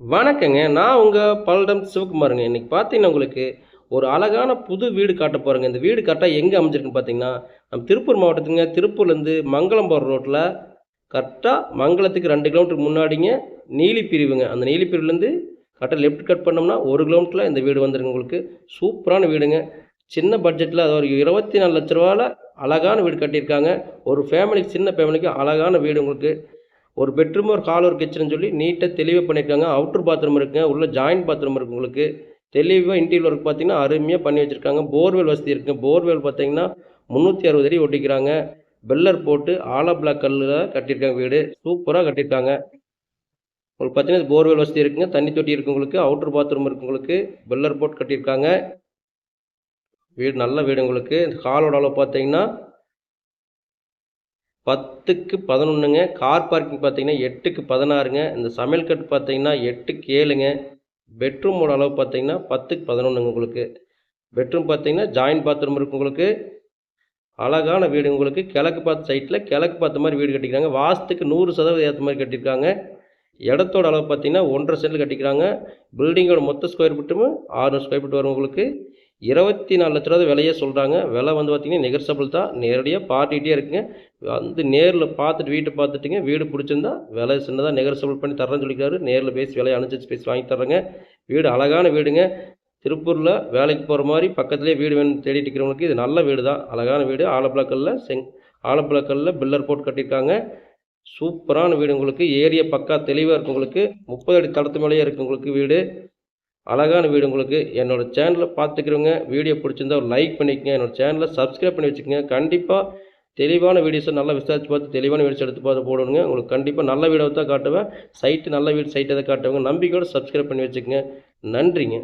வணக்கங்க. நான் உங்கள் பல்லடம் சிவகுமாருங்க. இன்றைக்கி பார்த்தீங்கன்னா உங்களுக்கு ஒரு அழகான புது வீடு காட்ட போகிறேங்க இந்த வீடு கரெக்டாக எங்கே அமைஞ்சிருக்குன்னு பார்த்தீங்கன்னா நம்ம திருப்பூர் மாவட்டத்துங்க திருப்பூர்லேருந்து மங்களம் போகிற ரோட்டில் கரெக்டாக மங்களத்துக்கு ரெண்டு கிலோமீட்டர் முன்னாடிங்க நீலி பிரிவுங்க. அந்த நீலி பிரிவுலேருந்து கரெக்டாக லெஃப்ட் கட் பண்ணோம்னா ஒரு கிலோமீட்டரில் இந்த வீடு வந்துருங்க உங்களுக்கு. சூப்பரான வீடுங்க. சின்ன பட்ஜெட்டில் அது ஒரு இருபத்தி நாலு லட்ச ரூபாவில் அழகான வீடு கட்டியிருக்காங்க. ஒரு ஃபேமிலிக்கு சின்ன ஃபேமிலிக்கு அழகான வீடு உங்களுக்கு. ஒரு பெட்ரூம் ஒரு ஹால் ஒரு கிச்சன் சொல்லி நீட்டாக தெளிவாக பண்ணியிருக்காங்க அவுட்டர் பாத்ரூம் இருக்குங்க உள்ள ஜாயின்ட் பாத்ரூம் இருக்குது உங்களுக்கு. தெளிவாக இன்டீரியர் ஒர்க் பார்த்தீங்கன்னா அருமையாக பண்ணி வச்சுருக்காங்க. போர்வெல் வசதி இருக்குங்க போர்வெல் பார்த்தீங்கன்னா முந்நூற்றி அறுபது அடி ஒட்டிக்கிறாங்க. பெல்லர் போட்டு ஆலா பிளாக் கல்லில் கட்டியிருக்காங்க வீடு. சூப்பராக கட்டியிருக்காங்க. உங்களுக்கு பார்த்தீங்கன்னா போர்வெல் வசதி இருக்குங்க. தண்ணி தொட்டி இருக்கு உங்களுக்கு. அவுட்டர் பாத்ரூம் இருக்கு உங்களுக்கு. பெல்லர் போட் கட்டியிருக்காங்க. வீடு நல்ல வீடு உங்களுக்கு. ஹாலோட அளவு பார்த்தீங்கன்னா பத்துக்கு பதினொன்றுங்க கார் பார்க்கிங் பார்த்தீங்கன்னா எட்டுக்கு பதினாறுங்க. இந்த சமையல் கட்டு பார்த்தீங்கன்னா எட்டுக்கு ஏழுங்க. பெட்ரூமோட அளவு பார்த்தீங்கன்னா பத்துக்கு பதினொன்றுங்க உங்களுக்கு. பெட்ரூம் பார்த்தீங்கன்னா ஜாயிண்ட் பாத்ரூம் இருக்கு உங்களுக்கு. அழகான வீடு உங்களுக்கு. கிழக்கு பார்த்த சைட்டில் கிழக்கு பார்த்த மாதிரி வீடு கட்டிக்கிறாங்க. வாசத்துக்கு நூறு சதவீதம் ஏற்ற மாதிரி கட்டியிருக்காங்க. இடத்தோட அளவு பார்த்தீங்கன்னா ஒன்றரை சென்டில் கட்டிக்கிறாங்க. பில்டிங்கோட மொத்த ஸ்கொயர் ஃபீட்டும் ஆறுநூறு ஸ்கொயர் ஃபீட் வரும் உங்களுக்கு. இருபத்தி நாலு லட்ச ரூபா விலையே சொல்கிறாங்க விலை வந்து பார்த்திங்கன்னா நெகர்சபிள் தான். நேரடியாக பார்ட்டிகிட்டே இருக்குங்க. வந்து நேரில் பார்த்துட்டு வீட்டை பார்த்துட்டுங்க. வீடு பிடிச்சிருந்தா விலை சின்னதாக நெகர்சபிள் பண்ணி தரேன்னு சொல்லிக்கிறாரு நேரில் பேசி விலையை அனுசரிச்சு பேசி வாங்கி தர்றேங்க. வீடு அழகான வீடுங்க. திருப்பூரில் வேலைக்கு போகிற மாதிரி பக்கத்துலேயே வீடு வேணும் தேடிட்டு இருக்கிறவங்களுக்கு இது நல்ல வீடு தான். அழகான வீடு. ஆலப்பிளாக்கல்ல செங் ஆலப்பிளாக்கல்ல பில்லர் போட்டு கட்டியிருக்காங்க. சூப்பரான வீடு உங்களுக்கு. ஏரியா பக்கா தெளிவாக இருக்கு உங்களுக்கு முப்பது அடி தளத்து மேலேயே இருக்குது உங்களுக்கு வீடு. அழகான வீடு உங்களுக்கு. என்னோடய சேனலை பார்த்துக்கிறவங்க வீடியோ பிடிச்சிருந்தா ஒரு லைக் பண்ணிக்கங்க. என்னோடய சேனலை சப்ஸ்கிரைப் பண்ணி வச்சுக்கோங்க. கண்டிப்பாக தெளிவான வீடியோஸை நல்லா விசாரித்து பார்த்து தெளிவான வீடியோஸ் எடுத்து பார்த்து போடணுங்க. உங்களுக்கு கண்டிப்பாக நல்ல வீடியோ தான் காட்டுவேன். சைட்டு நல்ல வீடு சைட்டை தான் காட்டுவேங்க. நம்பிக்கையோடு சப்ஸ்கிரைப் பண்ணி வச்சுக்கோங்க. நன்றிங்க.